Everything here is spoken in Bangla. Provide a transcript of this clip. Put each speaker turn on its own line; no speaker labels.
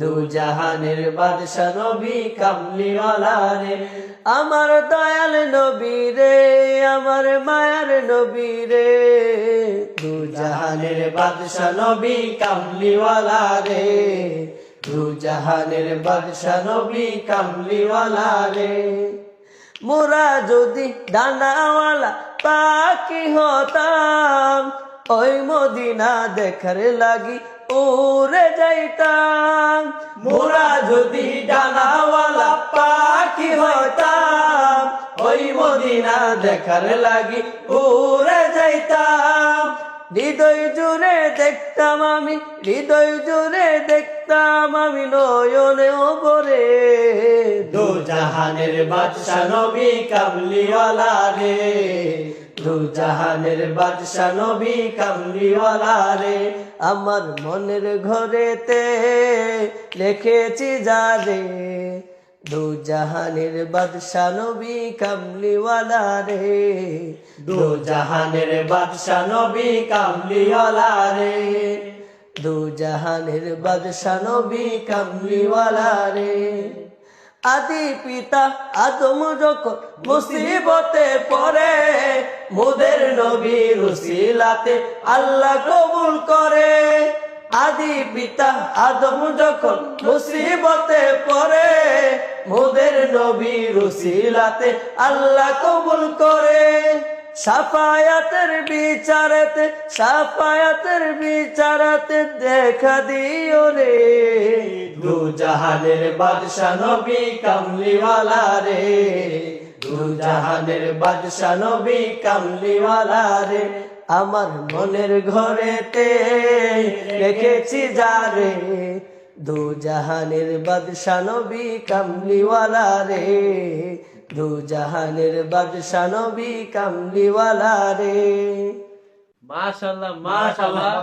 দু বাদশা নবী কামলিওয়ালা রে আমার দয়াল নবী রে আমার মায়ার নবী রে দু জাহানের বাদশা নবী কামলিওয়ালা রে দু জাহানের বাদশা নবী কামলিওয়ালা রে মোরা যদি ডানাওয়ালা পাখি হতাম, ওই মদিনা দেখার লাগি উড়ে যাইতাম, মোরা যদি ডানাওয়ালা পাখি হতাম, ওই মদিনা দেখার লাগি উড়ে যাইতাম। হৃদয় জুড়ে দেখতাম আমি, হৃদয় জুড়ে দেখতাম আমি নয়নে ওপরে। দু জাহানের বাদশা নবী কামলিওয়ালা রে। দু জাহানের বাদশা নবী কামলিওয়ালা রে, আমার মনের ঘরেতে লেখেছি যা রে। দু জাহানের বাদশা নবী কামলিওয়ালা রে, দু জাহানের বাদশা নবী কামলিওয়ালা রে। দু জাহানের বাদশা নবী কামলিওয়ালা রে। আদি পিতা আদম যখন মুসিবতে পড়ে মোদের নবী রুসিলাতে আল্লাহ কবুল করে। আদি পিতা আদম যখন মুসিবতে পড়ে, মোদের নবী রুসিলাতে আল্লাহ কবুল করে। সাফায়াতের বিচারাতে সাফায়াতের বিচারাতে দেখা দিও রে। দু জাহানের বাদশা নবী কামলিওয়ালা রে। দু জাহানের বাদশা নবী কামলিওয়ালা রে আমার মনের ঘরেতে রেখেছি যারে দু জাহানের বাদশা নবী কামলিওয়ালা রে দু জাহানের বাদশা নবী কামলিওয়ালা রে।
মাশাল্লাহ মাশাল্লাহ